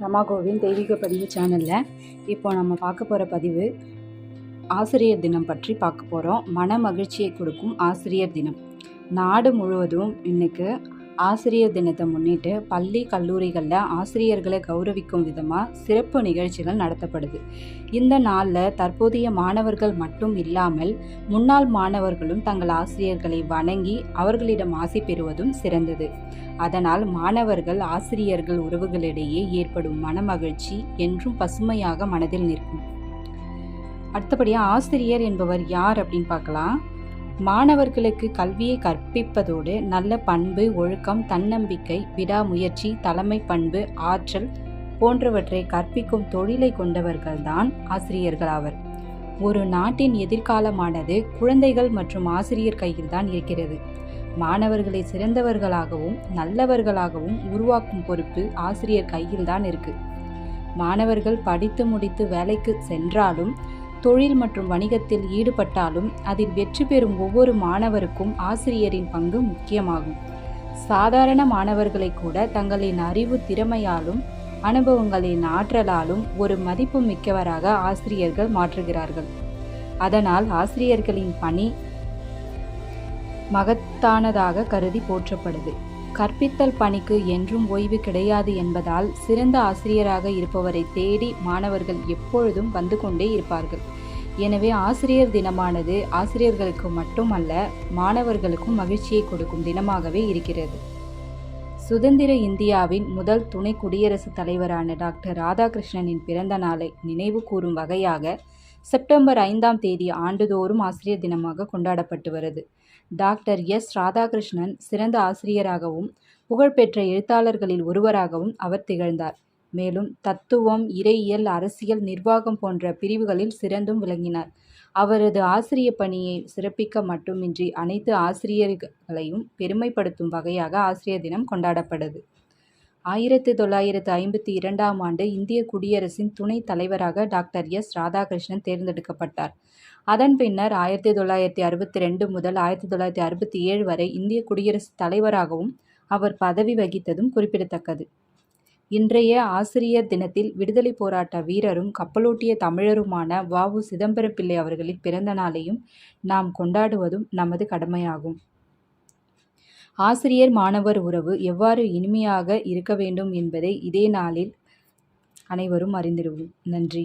ரமாகோவின் தெய்வீக பதிவு சேனலில் இப்போ நம்ம பார்க்க போகிற பதிவு ஆசிரியர் தினம் பற்றி பார்க்க போகிறோம் மன மகிழ்ச்சியை கொடுக்கும் ஆசிரியர் தினம். நாடு முழுவதும் இன்றைக்கு ஆசிரியர் தினத்தை முன்னிட்டு பள்ளி கல்லூரிகளில் ஆசிரியர்களை கௌரவிக்கும் விதமாக சிறப்பு நிகழ்ச்சிகள் நடத்தப்படுது. இந்த நாளில் தற்போதைய மாணவர்கள் மட்டும் இல்லாமல் முன்னாள் மாணவர்களும் தங்கள் ஆசிரியர்களை வணங்கி அவர்களிடம் ஆசி பெறுவதும் சிறந்தது. அதனால் மாணவர்கள் ஆசிரியர்கள் உறவுகளிடையே ஏற்படும் மனமகிழ்ச்சி என்றும் பசுமையாக மனதில் நிற்கும். அடுத்தபடியாக ஆசிரியர் என்பவர் யார் அப்படின்னு பார்க்கலாம். மாணவர்களுக்கு கல்வியை கற்பிப்பதோடு நல்ல பண்பு ஒழுக்கம் தன்னம்பிக்கை விடாமுயற்சி தலைமை பண்பு ஆற்றல் போன்றவற்றை கற்பிக்கும் தொழிலை கொண்டவர்கள்தான் ஆசிரியர்கள் ஆவர். ஒரு நாட்டின் எதிர்காலமானது குழந்தைகள் மற்றும் ஆசிரியர் கையில்தான் இருக்கிறது. மாணவர்களை சிறந்தவர்களாகவும் நல்லவர்களாகவும் உருவாக்கும் பொறுப்பு ஆசிரியர் கையில்தான் இருக்கு. மாணவர்கள் படித்து முடித்து வேலைக்கு சென்றாலும் தொழில் மற்றும் வணிகத்தில் ஈடுபட்டாலும் அதில் வெற்றி பெறும் ஒவ்வொரு மாணவருக்கும் ஆசிரியரின் பங்கு முக்கியமாகும். சாதாரண மாணவர்களை கூட தங்களின் அறிவு திறமையாலும் அனுபவங்களின் ஆற்றலாலும் ஒரு மதிப்பு மிக்கவராக ஆசிரியர்கள் மாற்றுகிறார்கள். அதனால் ஆசிரியர்களின் பணி மகத்தானதாக கருதி போற்றப்படுது. கற்பித்தல் பணிக்கு என்றும் ஓய்வு கிடையாது என்பதால் சிறந்த ஆசிரியராக இருப்பவரை தேடி மாணவர்கள் எப்பொழுதும் வந்து கொண்டே இருப்பார்கள். எனவே ஆசிரியர் தினமானது ஆசிரியர்களுக்கு மட்டுமல்ல மாணவர்களுக்கும் மகிழ்ச்சியை கொடுக்கும் தினமாகவே இருக்கிறது. சுதந்திர இந்தியாவின் முதல் துணை குடியரசுத் தலைவரான டாக்டர் ராதாகிருஷ்ணனின் பிறந்த நாளை நினைவு கூறும் வகையாக செப்டம்பர் ஐந்தாம் தேதி ஆண்டுதோறும் ஆசிரியர் தினமாக கொண்டாடப்பட்டு வருது. Doctor S. ராதாகிருஷ்ணன் சிறந்த ஆசிரியராகவும் புகழ்பெற்ற எழுத்தாளர்களில் ஒருவராகவும் அவர் திகழ்ந்தார். மேலும் தத்துவம் இறையியல் அரசியல் நிர்வாகம் போன்ற பிரிவுகளில் சிறந்தும் விளங்கினார். அவரது ஆசிரிய பணியை சிறப்பிக்க மட்டுமின்றி அனைத்து ஆசிரியர்களையும் பெருமைப்படுத்தும் வகையாக ஆசிரியர் தினம் கொண்டாடப்படுது ஆயிரத்தி தொள்ளாயிரத்து ஐம்பத்தி இரண்டாம் ஆண்டு இந்திய குடியரசின் துணைத் தலைவராக டாக்டர் எஸ். ராதாகிருஷ்ணன் தேர்ந்தெடுக்கப்பட்டார். அதன் பின்னர் ஆயிரத்தி தொள்ளாயிரத்தி அறுபத்தி ரெண்டு முதல் ஆயிரத்தி தொள்ளாயிரத்தி அறுபத்தி ஏழு வரை இந்திய குடியரசுத் தலைவராகவும் அவர் பதவி வகித்ததும் குறிப்பிடத்தக்கது. இன்றைய ஆசிரியர் தினத்தில் விடுதலை போராட்ட வீரரும் கப்பலோட்டிய தமிழருமான வ சிதம்பரம் பிள்ளை அவர்களின் பிறந்த நாளையும் நாம் கொண்டாடுவதும் நமது கடமையாகும். ஆசிரியர் மாணவர் உறவு எவ்வாறு இனிமையாக இருக்க வேண்டும் என்பதை இதே நாளில் அனைவரும் அறிந்திடுவோம் நன்றி.